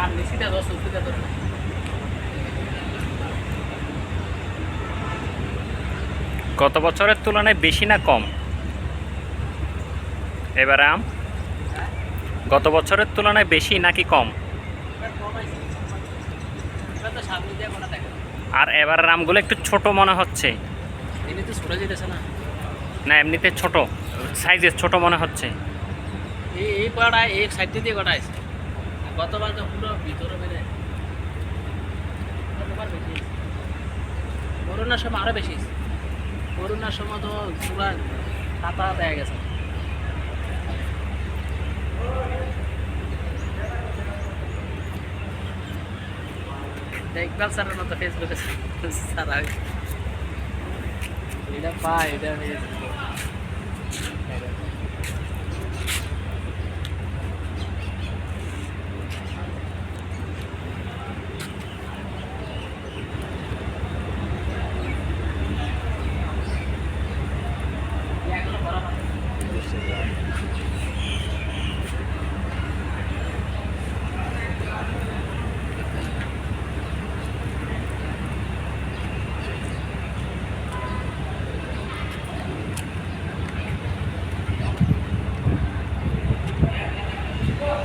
সামনে সিধা দশ সিধা ধরে গত বছরের তুলনায় বেশি না কম? এবারে আম? গত বছরের তুলনায় বেশি নাকি কম? এবার এবার আর এবারের আমগুলো একটু ছোট মনে হচ্ছে। না। না এমনিতে ছোট। সাইজের ছোট মনে হচ্ছে। এই এই পাড়ায় এই সাইড দিয়ে কটা আছে? গতবার তো পুরো ভিতরে বেড়ে গতবার করোনার সময় আরও বেশি করোনার সময় তো পুরো পাতা দেয়া গেছে। ইকবাল স্যারের মতো ফেসবুকে সারা এটা পায়, এটা Instagram.